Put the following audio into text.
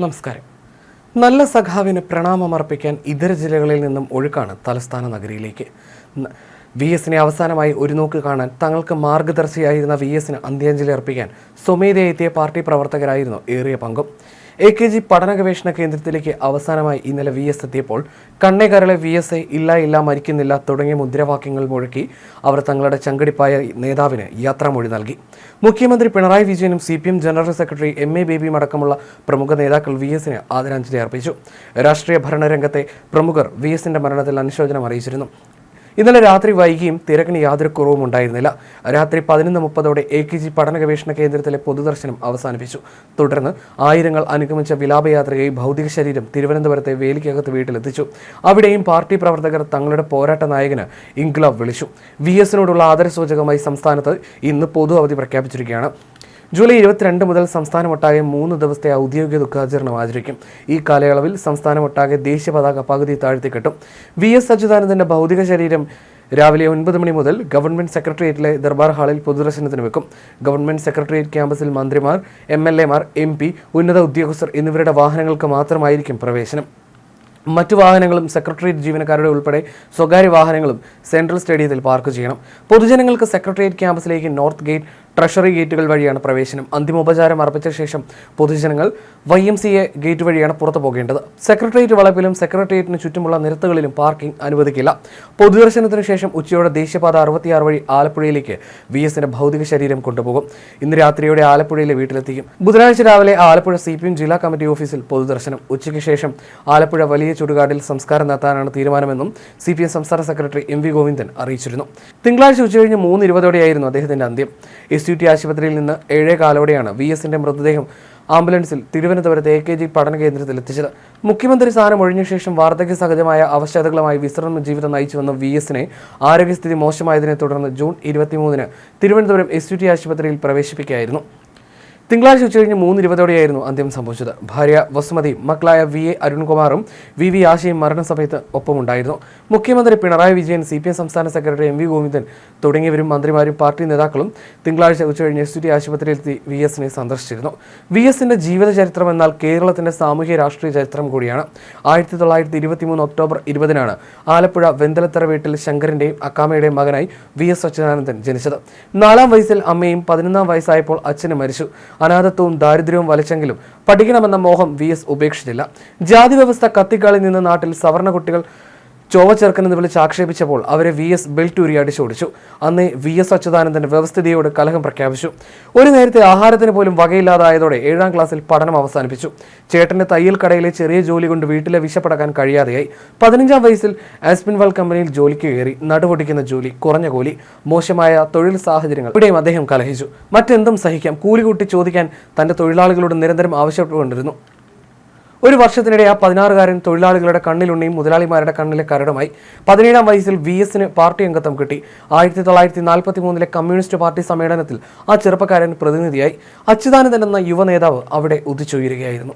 നമസ്കാരം. നല്ല സഖാവിന് പ്രണാമമർപ്പിക്കാൻ ഇതര ജില്ലകളിൽ നിന്നും ഒഴുക്കാണ് തലസ്ഥാന നഗരിയിലേക്ക്. വി എസിനെ അവസാനമായി ഒരു നോക്ക് കാണാൻ തങ്ങൾക്ക് മാർഗദർശിയായിരുന്ന വി എസിന് അന്ത്യാഞ്ജലി അർപ്പിക്കാൻ സ്വമേധയെത്തിയ പാർട്ടി പ്രവർത്തകരായിരുന്നു ഏറിയ പങ്കും. എ കെ ജി പഠന ഗവേഷണ കേന്ദ്രത്തിലേക്ക് അവസാനമായി ഇന്നലെ വി എസ് എത്തിയപ്പോൾ കണ്ണേകരളെ വി എസ് എ ഇല്ല ഇല്ല മരിക്കുന്നില്ല തുടങ്ങിയ മുദ്രാവാക്യങ്ങൾ മുഴക്കി അവർ തങ്ങളുടെ ചങ്കടിപ്പായ നേതാവിന് യാത്രാമൊഴി നൽകി. മുഖ്യമന്ത്രി പിണറായി വിജയനും C P M general secretary M A ബേബിയും അടക്കമുള്ള പ്രമുഖ നേതാക്കൾ വി എസിന് ആദരാഞ്ജലി അർപ്പിച്ചു. രാഷ്ട്രീയ ഭരണരംഗത്തെ പ്രമുഖർ വി എസിന്റെ മരണത്തിൽ അനുശോചനം അറിയിച്ചിരുന്നു. ഇന്നലെ രാത്രി വൈകിയും തിരക്കിന് യാതൊരു കുറവും ഉണ്ടായിരുന്നില്ല. രാത്രി പതിനൊന്ന് മുപ്പതോടെ എ കെ ജി പഠന ഗവേഷണ കേന്ദ്രത്തിലെ പൊതുദർശനം അവസാനിപ്പിച്ചു. തുടർന്ന് ആയിരങ്ങൾ അനുഗമിച്ച വിലാപയാത്രയായി ഭൗതിക ശരീരം തിരുവനന്തപുരത്തെ വേലിക്കകത്ത് വീട്ടിലെത്തിച്ചു. അവിടെയും പാർട്ടി പ്രവർത്തകർ തങ്ങളുടെ പോരാട്ട നായകന് ഇൻക്ലാബ് വിളിച്ചു. വി എസിനോടുള്ള ആദരസൂചകമായി സംസ്ഥാനത്ത് ഇന്ന് പൊതു അവധി പ്രഖ്യാപിച്ചിരിക്കുകയാണ്. ജൂലൈ ഇരുപത്തിരണ്ട് മുതൽ സംസ്ഥാനമൊട്ടാകെ മൂന്ന് ദിവസത്തെ ഔദ്യോഗിക ദുഃഖാചരണം ആചരിക്കും. ഈ കാലയളവിൽ സംസ്ഥാനമൊട്ടാകെ ദേശീയ പതാക പകുതി താഴ്ത്തിക്കെട്ടും. വി എസ് അച്യുതാനന്ദന്റെ ഭൗതിക ശരീരം രാവിലെ ഒൻപത് മണി മുതൽ ഗവൺമെന്റ് സെക്രട്ടേറിയറ്റിലെ ദർബാർ ഹാളിൽ പൊതുദർശനത്തിന് വെക്കും. ഗവൺമെന്റ് സെക്രട്ടേറിയറ്റ് ക്യാമ്പസിൽ മന്ത്രിമാർ എം എൽ എമാർ എം പി ഉന്നത ഉദ്യോഗസ്ഥർ എന്നിവരുടെ വാഹനങ്ങൾക്ക് മാത്രമായിരിക്കും പ്രവേശനം. മറ്റു വാഹനങ്ങളും സെക്രട്ടേറിയറ്റ് ജീവനക്കാരുടെ ഉൾപ്പെടെ സ്വകാര്യ വാഹനങ്ങളും സെൻട്രൽ സ്റ്റേഡിയത്തിൽ പാർക്ക് ചെയ്യണം. പൊതുജനങ്ങൾക്ക് സെക്രട്ടേറിയറ്റ് ക്യാമ്പസിലേക്ക് നോർത്ത് ഗേറ്റ് ട്രഷറി ഗേറ്റുകൾ വഴിയാണ് പ്രവേശനം. അന്തിമോപചാരം അർപ്പിച്ച ശേഷം പൊതുജനങ്ങൾ Y M C A gate വഴിയാണ് പുറത്തു പോകേണ്ടത്. സെക്രട്ടേറിയറ്റ് വളപ്പിലും സെക്രട്ടേറിയറ്റിന് ചുറ്റുമുള്ള നിരത്തുകളിലും പാർക്കിംഗ് അനുവദിക്കില്ല. പൊതുദർശനത്തിന് ശേഷം ഉച്ചയോടെ ദേശീയപാത അറുപത്തിയാറ് വഴി ആലപ്പുഴയിലേക്ക് വി എസിന്റെ ഭൗതിക ശരീരം കൊണ്ടുപോകും. ഇന്ന് രാത്രിയോടെ ആലപ്പുഴയിലെ വീട്ടിലെത്തിക്കും. ബുധനാഴ്ച രാവിലെ ആലപ്പുഴ സി പി എം ജില്ലാ കമ്മിറ്റി ഓഫീസിൽ പൊതുദർശനം. ഉച്ചയ്ക്ക് ശേഷം ആലപ്പുഴ വലിയ ചുടുകാടിൽ സംസ്കാരം നടത്താനാണ് തീരുമാനമെന്നും സി പി എം സംസ്ഥാന സെക്രട്ടറി എം വി ഗോവിന്ദൻ അറിയിച്ചിരുന്നു. തിങ്കളാഴ്ച ഉച്ചകഴിഞ്ഞ് മൂന്ന് ഇരുപതോടെയായിരുന്നു അദ്ദേഹത്തിന്റെ അന്ത്യം. എസ് യു ടി ആശുപത്രിയിൽ നിന്ന് ഏഴേ കാലോടെയാണ് വി എസിന്റെ മൃതദേഹം ആംബുലൻസിൽ തിരുവനന്തപുരത്ത് എ കെ ജി പഠന കേന്ദ്രത്തിൽ എത്തിച്ചത്. മുഖ്യമന്ത്രി സ്ഥാനം ഒഴിഞ്ഞ ശേഷം വാർദ്ധക്യ സഹജമായ അവശതകളുമായി വിശ്രമ ജീവിതം നയിച്ചുവന്ന വി എസിനെ ആരോഗ്യസ്ഥിതി മോശമായതിനെ തുടർന്ന് ജൂൺ ഇരുപത്തിമൂന്നിന് തിരുവനന്തപുരം എസ് യു ടി ആശുപത്രിയിൽ പ്രവേശിപ്പിക്കുകയായിരുന്നു. തിങ്കളാഴ്ച ഉച്ചകഴിഞ്ഞ് മൂന്ന് ഇരുപതോടെയായിരുന്നു അന്ത്യം സംഭവിച്ചത്. ഭാര്യ വസുമതി മക്കളായ വി എ അരുൺകുമാറും വി വി ആശയും മരണസമയത്ത് ഒപ്പമുണ്ടായിരുന്നു. മുഖ്യമന്ത്രി Pinarayi Vijayan C P M സംസ്ഥാന സെക്രട്ടറി എം വി ഗോവിന്ദൻ തുടങ്ങിയവരും മന്ത്രിമാരും പാർട്ടി നേതാക്കളും തിങ്കളാഴ്ച ഉച്ചകഴിഞ്ഞ് എസ് ആശുപത്രിയിലെത്തി വി എസിനെ സന്ദർശിച്ചിരുന്നു. വി എസിന്റെ ജീവിതചരിത്രം എന്നാൽ കേരളത്തിന്റെ സാമൂഹ്യ രാഷ്ട്രീയ ചരിത്രം കൂടിയാണ്. ആയിരത്തി തൊള്ളായിരത്തി ഇരുപത്തിമൂന്ന് ഒക്ടോബർ ഇരുപതിനാണ് ആലപ്പുഴ വെന്തലത്തറ വീട്ടിൽ ശങ്കരന്റെയും അക്കാമയുടെയും മകനായി വി എസ് അച്യുതാനന്ദൻ ജനിച്ചത്. നാലാം വയസ്സിൽ അമ്മയും പതിനൊന്നാം വയസ്സായപ്പോൾ അച്ഛനും മരിച്ചു. അനാഥത്വവും ദാരിദ്ര്യവും വലച്ചെങ്കിലും പഠിക്കണമെന്ന മോഹം വി എസ് ഉപേക്ഷിച്ചില്ല. ജാതി വ്യവസ്ഥ കത്തിക്കാളിൽ നിന്ന് നാട്ടിൽ സവർണ കുട്ടികൾ ചോവച്ചേർക്കെന്ന് വിളിച്ച് ആക്ഷേപിച്ചപ്പോൾ അവരെ വി എസ് ബെൽറ്റൂരി അടിച്ചോടിച്ചു അന്ന് വി എസ് അച്യുതാനന്ദൻ വ്യവസ്ഥിതിയോട് കലഹം പ്രഖ്യാപിച്ചു. ഒരു നേരത്തെ ആഹാരത്തിന് പോലും വകയില്ലാതായതോടെ ഏഴാം ക്ലാസ്സിൽ പഠനം അവസാനിപ്പിച്ചു. ചേട്ടന്റെ തയ്യൽ കടയിലെ ചെറിയ ജോലി കൊണ്ട് വീട്ടിലെ വിശപ്പടക്കാൻ കഴിയാതെയായി. പതിനഞ്ചാം വയസ്സിൽ ആസ്പിൻവാൾ കമ്പനിയിൽ ജോലിക്ക് കയറി നടുപൊടിക്കുന്ന ജോലി കുറഞ്ഞ കൂലി മോശമായ തൊഴിൽ സാഹചര്യങ്ങൾ ഇവിടെയും അദ്ദേഹം കലഹിച്ചു. മറ്റെന്തും സഹിക്കാം. കൂലി കൂട്ടി ചോദിക്കാൻ തന്റെ തൊഴിലാളികളോട് നിരന്തരം ആവശ്യപ്പെട്ടുകൊണ്ടിരുന്നു. ഒരു വർഷത്തിനിടെ ആ പതിനാറുകാരൻ തൊഴിലാളികളുടെ കണ്ണിലുണ്ണിയും മുതലാളിമാരുടെ കണ്ണിലെ കരടുമായി പതിനേഴാം വയസ്സിൽ വി എസിന് പാർട്ടി അംഗത്വം കിട്ടി. ആയിരത്തി തൊള്ളായിരത്തി നാൽപ്പത്തി മൂന്നിലെ കമ്മ്യൂണിസ്റ്റ് പാർട്ടി സമ്മേളനത്തിൽ ആ ചെറുപ്പക്കാരൻ പ്രതിനിധിയായി. അച്യുതാനന്ദൻ എന്ന യുവനേതാവ് അവിടെ ഉദിച്ചുയരുകയായിരുന്നു